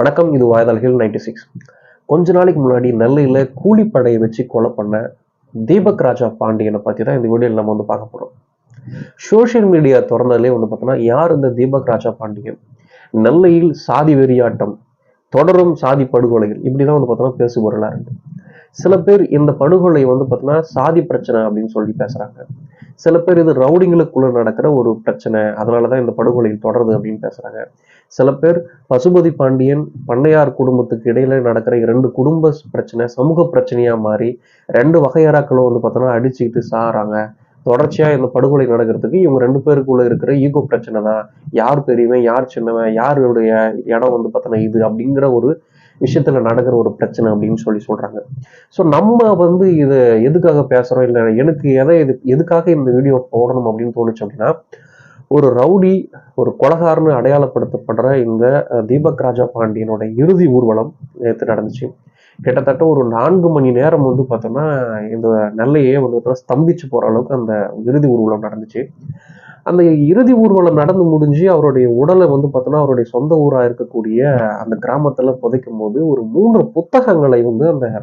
வணக்கம் இது வாய்தாள்கள் ninety six. கொஞ்ச நாளைக்கு முன்னாடி நெல்லையில் கூலிப்படையை வச்சு கொலை பண்ண தீபக் ராஜா பாண்டியனை பற்றி தான் இந்த வீடியோவில் நம்ம வந்து பார்க்க போகிறோம் சோஷியல் மீடியா திறந்ததுலேயே வந்து பார்த்தோன்னா யார் இந்த தீபக் ராஜா பாண்டியன்? நெல்லையில் சாதி வெறியாட்டம் தொடரும் சாதி படுகொலைகள் இப்படிலாம் வந்து பார்த்தோன்னா பேசுபொருளாக இருக்கு. சில பேர் இந்த படுகொலை வந்து பார்த்தோன்னா சாதி பிரச்சனை அப்படின்னு சொல்லி பேசுகிறாங்க சில பேர் இது ரவுடிங்களுக்குள்ள நடக்கிற ஒரு பிரச்சனை அதனாலதான் இந்த படுகொலைகள் தொடருது அப்படின்னு பேசுகிறாங்க சில பேர் பசுபதி பாண்டியன் பண்ணையார் குடும்பத்துக்கு இடையில நடக்கிற இரண்டு குடும்ப பிரச்சனை சமூக பிரச்சனையா மாறி ரெண்டு வகையறாக்களும் வந்து பார்த்தோன்னா அடிச்சுக்கிட்டு சாறாங்க தொடர்ச்சியா இந்த படுகொலை நடக்கிறதுக்கு இவங்க ரெண்டு பேருக்குள்ள இருக்கிற ஈகோ பிரச்சனை தான் யார் பெரியவன் யார் சின்னவன் யாருடைய இடம் வந்து பார்த்தோன்னா இது அப்படிங்கிற ஒரு விஷயத்துல நடக்கிற ஒரு பிரச்சனை அப்படின்னு சொல்லி சொல்றாங்க. ஸோ நம்ம வந்து இதை எதுக்காக பேசுறோம்? இல்லை எனக்கு எதை எது எதுக்காக இந்த வீடியோ போடணும் அப்படின்னு தோணுச்சு அப்படின்னா ஒரு ரவுடி ஒரு கொலகாரன்னு அடையாளப்படுத்தப்படுற இந்த தீபக் ராஜா பாண்டியனோட இறுதி ஊர்வலம் நேற்று நடந்துச்சு. கிட்டத்தட்ட ஒரு நான்கு மணி நேரம் வந்து பார்த்தோம்னா இந்த நெல்லையே வந்து ஸ்தம்பிச்சு போற அளவுக்கு அந்த இறுதி ஊர்வலம் நடந்துச்சு. அந்த இறுதி ஊர்வலம் நடந்து முடிஞ்சு அவருடைய உடலை வந்து பார்த்தோன்னா அவருடைய சொந்த ஊராக இருக்கக்கூடிய அந்த கிராமத்தில் புதைக்கும் போது ஒரு மூன்று புத்தகங்களை வந்து அந்த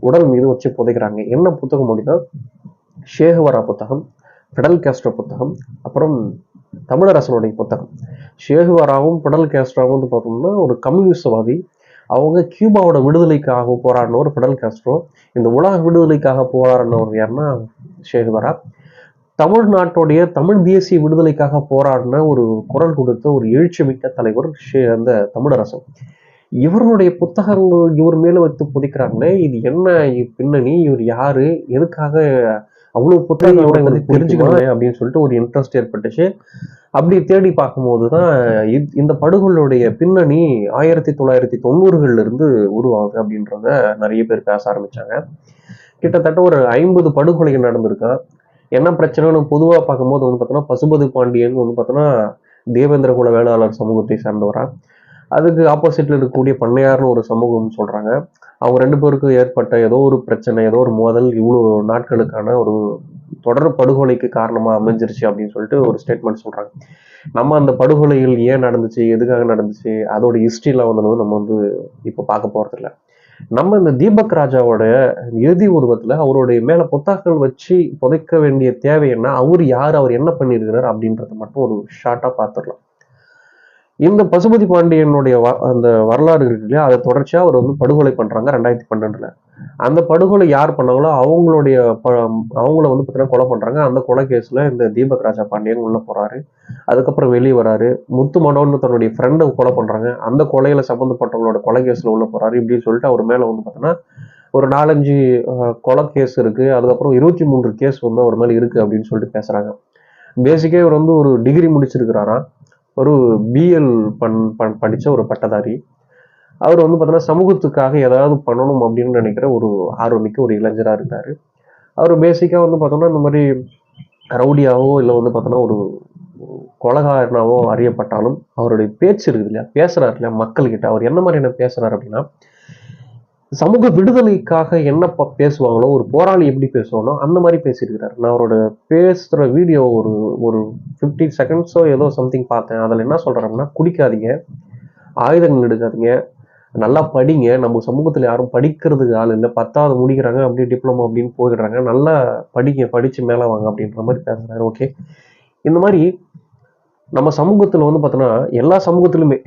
உடல் மீது வச்சு புதைக்கிறாங்க. என்ன புத்தகம் அப்படின்னா ஷேகுவரா புத்தகம் பிடல் கேஸ்ட்ரோ புத்தகம் அப்புறம் தமிழரசனுடைய புத்தகம். ஷேகுவராவும் பிடல் கேஸ்ட்ராவும் வந்து பார்த்தோம்னா ஒரு கம்யூனிஸ்டவாதி. அவங்க கியூபாவோட விடுதலைக்காக போராடினவர் பிடல் கேஸ்ட்ரோ. இந்த உலக விடுதலைக்காக போராடினவர் யாருன்னா ஷேகுவரா. தமிழ்நாட்டுடைய தமிழ் தேசிய விடுதலைக்காக போராடின ஒரு குரல் கொடுத்த ஒரு எழுச்சிமிக்க தலைவர் ஷே- அந்த தமிழரசன். இவருடைய புத்தகங்கள் இவர் மேல வைத்து புதைக்கிறாங்களே இது என்ன பின்னணி இவர் யாரு எதுக்காக அவ்வளவு புத்தகம் பத்தி தெரிஞ்சுக்கணும். அப்படின்னு சொல்லிட்டு ஒரு இன்ட்ரெஸ்ட் ஏற்பட்டுச்சு. அப்படி தேடி பார்க்கும்போது தான் இந்த படுகொலையுடைய பின்னணி ஆயிரத்தி தொள்ளாயிரத்தி தொண்ணூறுகள்ல இருந்து உருவாகுது அப்படின்றத நிறைய பேர் பேச ஆரம்பிச்சாங்க. கிட்டத்தட்ட ஒரு ஐம்பது படுகொலைகள் நடந்திருக்கான். என்ன பிரச்சனைன்னு பொதுவாக பார்க்கும்போது வந்து பார்த்தோன்னா பசுபதி பாண்டியன் வந்து பார்த்தோன்னா தேவேந்திர குல வேளாளர் சமூகத்தை சார்ந்தவரா? அதுக்கு ஆப்போசிட்ல இருக்கக்கூடிய பண்ணையார்னு ஒரு சமூகம் சொல்றாங்க. அவங்க ரெண்டு பேருக்கும் ஏற்பட்ட ஏதோ ஒரு பிரச்சனை ஏதோ ஒரு மோதல் இவ்வளோ நாட்களுக்கான ஒரு தொடர் படுகொலைக்கு காரணமா அமைஞ்சிருச்சு அப்படின்னு சொல்லிட்டு ஒரு ஸ்டேட்மெண்ட் சொல்றாங்க. நம்ம அந்த படுகொலைகள் ஏன் நடந்துச்சு எதுக்காக நடந்துச்சு அதோட ஹிஸ்டரிலாம் வந்து நம்ம வந்து இப்போ பார்க்க போறது நம்ம இந்த தீபக் ராஜாவோட இறுதி உருவத்துல அவருடைய மேல புத்தகங்கள் வச்சு புதைக்க வேண்டிய தேவை என்ன? அவர் யார்? அவர் என்ன பண்ணியிருக்கிறார்? அப்படின்றத மட்டும் ஒரு ஷார்ட்டா பார்த்துடலாம் இந்த பசுபதி பாண்டியனுடைய வ- அந்த வரலாறு இருக்கு இல்லையா? அதை தொடர்ச்சியா அவர் வந்து படுகொலை பண்றாங்க ரெண்டாயிரத்தி பன்னெண்டுல. அந்த படுகொலை யார் பண்ணாங்களோ அவங்களுடைய ப- அவங்கள வந்து பார்த்தீங்கன்னா கொலை பண்றாங்க. அந்த கொலை கேஸில் இந்த தீபக் ராஜா பாண்டியன் உள்ளே போகிறாரு அதுக்கப்புறம் வெளியே வராரு. முத்து மனோன்னு தன்னுடைய ஃப்ரெண்டை கொலை பண்றாங்க. அந்த கொலையில சம்மந்தப்பட்டவங்களோட கொலை கேஸில் உள்ளே போறாரு இப்படின்னு சொல்லிட்டு அவர் மேலே வந்து பார்த்தோன்னா ஒரு நாலஞ்சு கொலை கேஸ் இருக்கு. அதுக்கப்புறம் இருபத்தி மூன்று கேஸ் வந்து அவர் மேலே இருக்கு அப்படின்னு சொல்லிட்டு பேசுறாங்க. பேசிக்கே இவர் வந்து ஒரு டிகிரி முடிச்சிருக்கிறாராம். ஒரு பிஎல் பண் பண் படித்த ஒரு பட்டதாரி. அவர் வந்து பார்த்தோன்னா சமூகத்துக்காக ஏதாவது பண்ணணும் அப்படின்னு நினைக்கிற ஒரு ஆர்வமிக்க ஒரு இளைஞராக இருந்தார். அவர் பேசிக்காக வந்து பார்த்தோம்னா இந்த மாதிரி ரவுடியாவோ இல்லை வந்து பார்த்தோன்னா ஒரு கொலகாரனாவோ அறியப்பட்டாலும் அவருடைய பேச்சு இருக்குது இல்லையா பேசுறாரு இல்லையா மக்கள்கிட்ட அவர் என்ன மாதிரி என்ன பேசுறாரு அப்படின்னா சமூக விடுதலைக்காக என்ன ப- பேசுவாங்களோ ஒரு போராளி எப்படி பேசுவானோ அந்த மாதிரி பேசியிருக்கிறார். நான் அவரோட பேசுகிற வீடியோ ஒரு ஒரு ஃபிஃப்டி செகண்ட்ஸோ ஏதோ சம்திங் பார்த்தேன். அதில் என்ன சொல்றாங்கன்னா குடிக்காதீங்க ஆயுதங்கள் எடுக்காதீங்க நல்லா படிங்க. நம்ம சமூகத்தில் யாரும் படிக்கிறதுக்கு ஆள் இல்லை. பத்தாவது முடிக்கிறாங்க அப்படியே டிப்ளமோ அப்படின்னு போயிடுறாங்க. நல்லா படிங்க. படிச்சு மேலே வாங்க அப்படின்ற மாதிரி பேசுகிறாரு ஓகே இந்த மாதிரி நம்ம சமூகத்தில் வந்து பார்த்தோன்னா எல்லா சமூகத்திலுமே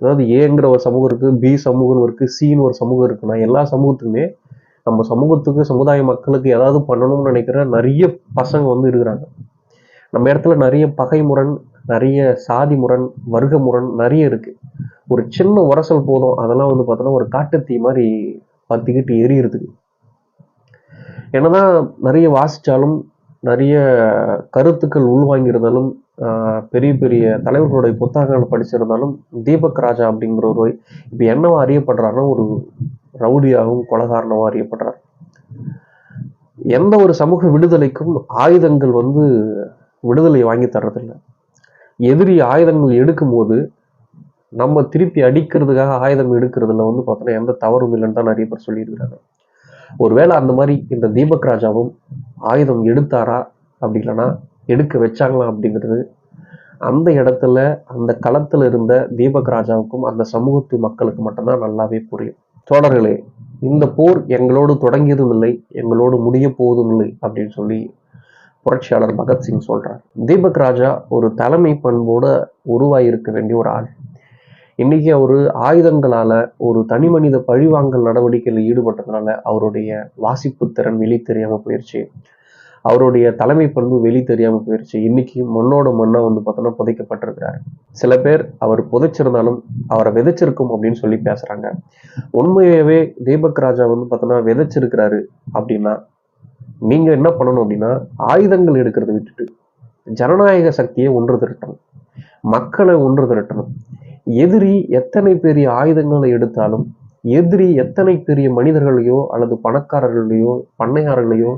அதாவது ஏங்கிற ஒரு சமூகம் இருக்கு பி சமூகம் இருக்கு சின்னு ஒரு சமூகம் இருக்குன்னா எல்லா சமூகத்துக்குமே நம்ம சமூகத்துக்கு சமுதாய மக்களுக்கு ஏதாவது பண்ணணும்னு நினைக்கிற நிறைய பசங்க வந்து இருக்கிறாங்க. நம்ம இடத்துல நிறைய பகை முரண் நிறைய சாதி முரண் வர்க்க முரண் நிறைய இருக்கு. ஒரு சின்ன உரசல் போதும். அதெல்லாம் வந்து பார்த்தோன்னா ஒரு காட்டுத்தீ மாதிரி பத்திக்கிட்டு எரியறதுக்கு. என்னதான் நிறைய வாசிச்சாலும் நிறைய கருத்துக்கள் உள்வாங்கியிருந்தாலும் ஆஹ் பெரிய பெரிய தலைவர்களுடைய புத்தகங்கள் படிச்சிருந்தாலும் தீபக் ராஜா அப்படிங்கிற ஒரு இப்போ என்னவா அறியப்படுறாருன்னா ஒரு ரவுடியாகவும் கொலகாரனவும் அறியப்படுறார். எந்த ஒரு சமூக விடுதலைக்கும் ஆயுதங்கள் வந்து விடுதலை வாங்கி தர்றதில்லை. எதிரி ஆயுதங்கள் எடுக்கும்போது நம்ம திருப்பி அடிக்கிறதுக்காக ஆயுதம் எடுக்கிறதுல வந்து பார்த்தோன்னா எந்த தவறும் இல்லைன்னு தான் நிறைய பேர் சொல்லியிருக்கிறாங்க. ஒருவேளை அந்த மாதிரி இந்த தீபக் ராஜாவும் ஆயுதம் எடுத்தாரா அப்படி இல்லைன்னா எடுக்க வச்சாங்களா அப்படிங்கிறது அந்த இடத்துல அந்த களத்தில் இருந்த தீபக் ராஜாவுக்கும் அந்த சமூகத்து மக்களுக்கு மட்டும்தான் நல்லாவே புரியும். தோழர்களே இந்த போர் எங்களோடு தொடங்கியதும் இல்லை எங்களோடு முடிய போவதும் இல்லை அப்படின்னு சொல்லி புரட்சியாளர் பகத்சிங் சொல்றார். தீபக் ராஜா ஒரு தலைமை பண்போட உருவாயிருக்க வேண்டிய ஒரு ஆள். இன்னைக்கு அவர் ஆயுதங்களால ஒரு தனி மனித பழிவாங்கல் நடவடிக்கையில் ஈடுபட்டதுனால அவருடைய வாசிப்பு திறன் வெளி தெரியாம போயிருச்சு. அவருடைய தலைமை பண்பு வெளி தெரியாம போயிருச்சு. இன்னைக்கு மண்ணோட மண்ணா வந்து பார்த்தோன்னா புதைக்கப்பட்டிருக்கிறாரு. சில பேர் அவர் புதைச்சிருந்தாலும் அவரை விதைச்சிருக்கும் அப்படின்னு சொல்லி பேசுறாங்க. உண்மையாவே தீபக் ராஜா வந்து பார்த்தோன்னா விதைச்சிருக்கிறாரு அப்படின்னா நீங்க என்ன பண்ணணும் அப்படின்னா ஆயுதங்கள் எடுக்கிறத விட்டுட்டு ஜனநாயக சக்தியை ஒன்று திரட்டணும். மக்களை ஒன்று திரட்டணும். எதிரி எத்தனை பெரிய ஆயுதங்களை எடுத்தாலும் எதிரி எத்தனை பெரிய மனிதர்களையோ அல்லது பணக்காரர்களையோ பண்ணையார்களையோ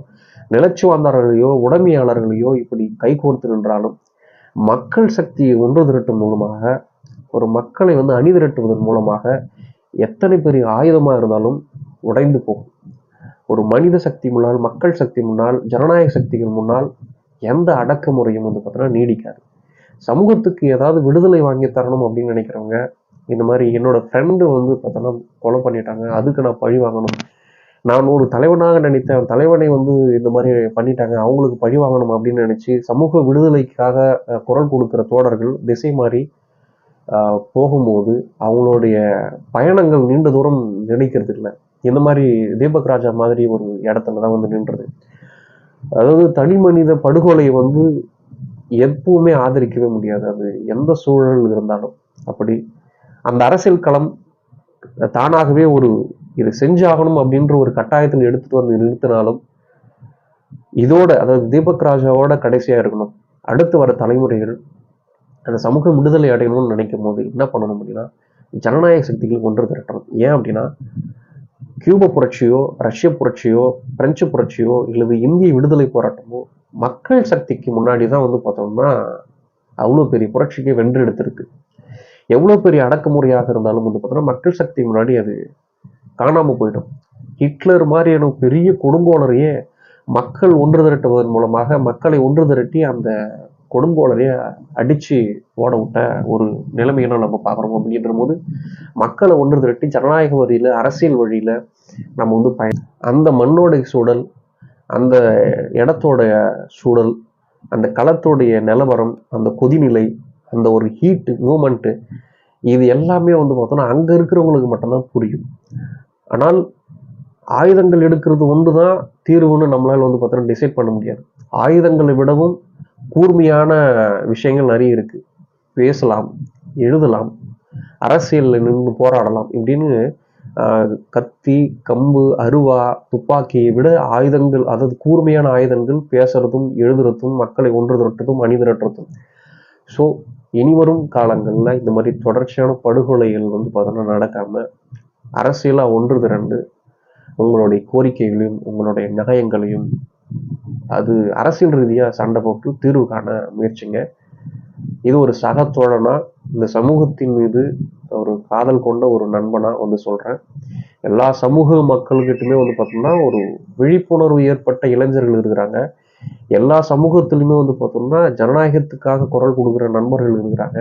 நிலச்சுவாந்தாரர்களையோ உடமையாளர்களையோ இப்படி கைகோர்த்து நின்றாலும் மக்கள் சக்தியை ஒன்று திரட்டும் மூலமாக ஒரு மக்களை வந்து அணி திரட்டுவதன் மூலமாக எத்தனை பெரிய ஆயுதமாக இருந்தாலும் உடைந்து போகும். ஒரு மனித சக்தி முன்னால் மக்கள் சக்தி முன்னால் ஜனநாயக சக்திகள் முன்னால் எந்த அடக்குமுறையும் வந்து பார்த்தோன்னா நீடிக்காது. சமூகத்துக்கு ஏதாவது விடுதலை வாங்கி தரணும் அப்படின்னு நினைக்கிறவங்க இந்த மாதிரி என்னோட ஃப்ரெண்டு வந்து பார்த்தோன்னா கொலை பண்ணிட்டாங்க. அதுக்கு நான் பழி வாங்கணும். நான் ஒரு தலைவனாக நினைத்த தலைவனை வந்து இந்த மாதிரி பண்ணிட்டாங்க. அவங்களுக்கு பழி வாங்கணும் அப்படின்னு நினச்சி சமூக விடுதலைக்காக குரல் கொடுக்கிற தோடர்கள் திசை மாறி போகும்போது அவங்களுடைய பயணங்கள் நீண்ட தூரம் நினைக்கிறது இல்லை. இந்த மாதிரி தீபக் ராஜா மாதிரி ஒரு இடத்துல தான் வந்து நின்றது. அதாவது தனி மனித படுகொலையை வந்து எப்பவுமே ஆதரிக்கவே முடியாது. அது எந்த சூழல் இருந்தாலும் அப்படி. அந்த அரசியல் களம் தானாகவே ஒரு இது செஞ்சாகணும் அப்படின்ற ஒரு கட்டாயத்தில் எடுத்துட்டு வந்து நிறுத்தினாலும் இதோட அதாவது தீபக் ராஜாவோட கடைசியா இருக்கணும். அடுத்து வர தலைமுறைகள் அந்த சமூக விடுதலை அடையணும்னு நினைக்கும் போது என்ன பண்ணணும் அப்படின்னா ஜனநாயக சக்திகள் கொண்டு திரட்டணும். ஏன் அப்படின்னா கியூப புரட்சியோ ரஷ்ய புரட்சியோ பிரெஞ்சு புரட்சியோ இல்லது இந்திய விடுதலை போராட்டமோ மக்கள் சக்திக்கு முன்னாடி தான் வந்து பார்த்தோம்னா அவ்வளோ பெரிய புரட்சிக்கு வென்று எடுத்திருக்கு. எவ்வளோ பெரிய அடக்குமுறையாக இருந்தாலும் வந்து பார்த்தோம்னா மக்கள் சக்தி முன்னாடி அது காணாமல் போயிடும். ஹிட்லர் மாதிரியான பெரிய கொடுங்கோளரையே மக்கள் ஒன்று திரட்டுவதன் மூலமாக மக்களை ஒன்று திரட்டி அந்த கொடுங்கோலரையே அடித்து ஓட விட்ட ஒரு நிலைமையினால் நம்ம பார்க்குறோம். அப்படின்ற போது மக்களை ஒன்று திரட்டி ஜனநாயக வழியில் அரசியல் வழியில் நம்ம வந்து பய அந்த மண்ணோடைய சூழல் அந்த இடத்தோடைய சூழல் அந்த களத்தோடைய நிலவரம் அந்த கொதிநிலை அந்த ஒரு ஹீட்டு மூமெண்ட்டு இது எல்லாமே வந்து பார்த்தோம்னா அங்கே இருக்கிறவங்களுக்கு மட்டும்தான் புரியும். ஆனால் ஆயுதங்கள் எடுக்கிறது ஒன்று தான் தீர்வுன்னு நம்மளால் வந்து பார்த்தோன்னா டிசைட் பண்ண முடியாது. ஆயுதங்களை விடவும் கூர்மையான விஷயங்கள் நிறைய இருக்குது பேசலாம் எழுதலாம் அரசியலில் நின்று போராடலாம் இப்படின்னு கத்தி கம்பு அருவா துப்பாக்கியை விட ஆயுதங்கள் அதாவது கூர்மையான ஆயுதங்கள் பேசுறதும் எழுதுறதும் மக்களை ஒன்று திரட்டுறதும் அணி திரட்டுறதும். ஸோ இனிவரும் காலங்களில் இந்த மாதிரி தொடர்ச்சியான படுகொலைகள் வந்து பார்த்தோன்னா நடக்காம அரசியலாக ஒன்று திரண்டு உங்களுடைய கோரிக்கைகளையும் உங்களுடைய நியாயங்களையும் அது அரசியல் ரீதியாக சண்டை போட்டு தீர்வு காண முயற்சிங்க. இது ஒரு சக தோழனா இந்த சமூகத்தின் மீது ஒரு காதல் கொண்ட ஒரு நண்பனாக வந்து சொல்கிறேன் எல்லா சமூக மக்கள்கிட்டயுமே வந்து பார்த்தோம்னா ஒரு விழிப்புணர்வு ஏற்பட்ட இளைஞர்கள் இருக்கிறாங்க. எல்லா சமூகத்திலுமே வந்து பார்த்தோம்னா ஜனநாயகத்துக்காக குரல் கொடுக்குற நண்பர்கள் இருக்கிறாங்க.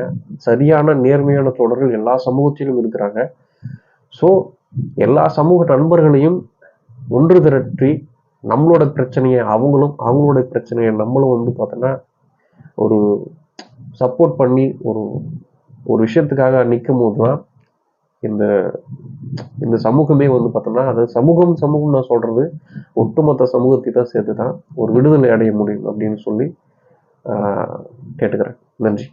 சரியான நேர்மையான தொடர்கள் எல்லா சமூகத்திலும் இருக்கிறாங்க. ஸோ எல்லா சமூக நண்பர்களையும் ஒன்று திரட்டி நம்மளோட பிரச்சனையை அவங்களும் அவங்களோட பிரச்சனையை நம்மளும் வந்து பார்த்தோன்னா ஒரு சப்போர்ட் பண்ணி ஒரு ஒரு விஷயத்துக்காக நிற்கும் போது தான் இந்த இந்த சமூகமே வந்து பார்த்தோம்னா அது சமூகம் சமூகம் நான் சொல்றது ஒட்டுமொத்த சமூகத்தை தான் சேர்த்து தான் ஒரு விடுதலை அடைய முடியும் அப்படின்னு சொல்லி கேட்டுக்கிறேன். நன்றி.